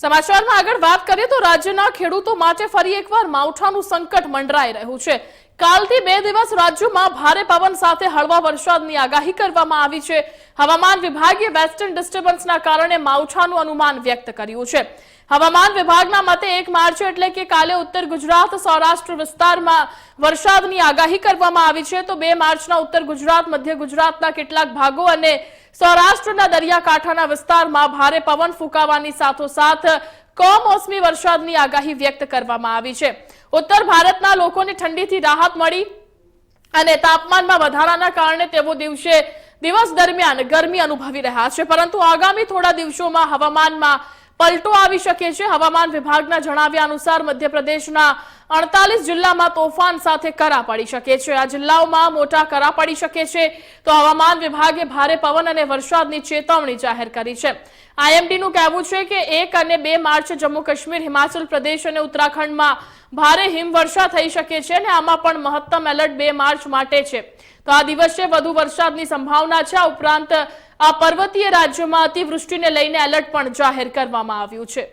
સમાચારમાં આગળ વાત કરીએ તો રાજ્યના ખેડૂતો માટે ફરી એકવાર માવઠાનું સંકટ મંડરાઈ રહ્યું છે. કાલથી બે દિવસ રાજ્યમાં ભારે પવન સાથે હળવા વરસાદની આગાહી કરવામાં આવી છે. હવામાન વિભાગે વેસ્ટર્ન ડિસ્ટર્બન્સના કારણે માવઠાનું અનુમાન વ્યક્ત કર્યું છે. હવામાન વિભાગના મતે એક માર્ચ એટલે કે કાલે ઉત્તર ગુજરાત, સૌરાષ્ટ્ર વિસ્તારમાં વરસાદની આગાહી કરવામાં આવી છે. તો બે માર્ચના ઉત્તર ગુજરાત, મધ્ય ગુજરાતના કેટલાક ભાગો અને સૌરાષ્ટ્રના દરિયાકાંઠાના વિસ્તારમાં ભારે પવન ફૂંકાવાની સાથોસાથ કમોસમી વરસાદની આગાહી વ્યક્ત કરવામાં આવી છે. ઉત્તર ભારતના લોકોને ઠંડીથી રાહત મળી અને તાપમાનમાં વધારાના કારણે તેઓ દિવસે દિવસ દરમિયાન ગરમી અનુભવી રહ્યા છે. પરંતુ આગામી થોડા દિવસોમાં હવામાનમાં પલટો આવી શકે છે. હવામાન વિભાગના જણાવ્યા અનુસાર મધ્યપ્રદેશના અડતાલીસ જિલ્લામાં તોફાન સાથે કરા પડી શકે છે. આ જિલ્લાઓમાં મોટા કરા પડી શકે છે. તો હવામાન વિભાગે ભારે પવન અને વરસાદની ચેતવણી જાહેર કરી છે. આઈએમડીનું કહેવું છે કે એક અને બે માર્ચ જમ્મુ કાશ્મીર હિમાચલ પ્રદેશ અને ઉત્તરાખંડમાં ભારે હિમવર્ષા થઈ શકે છે અને આમાં પણ મહત્તમ એલર્ટ બે માર્ચ માટે છે. તો આ દિવસે વધુ વરસાદની સંભાવના છે. આ ઉપરાંત આ પર્વતીય રાજ્યોમાં અતિવૃષ્ટિને લઈને એલર્ટ પણ જાહેર કરવામાં આવ્યું છે.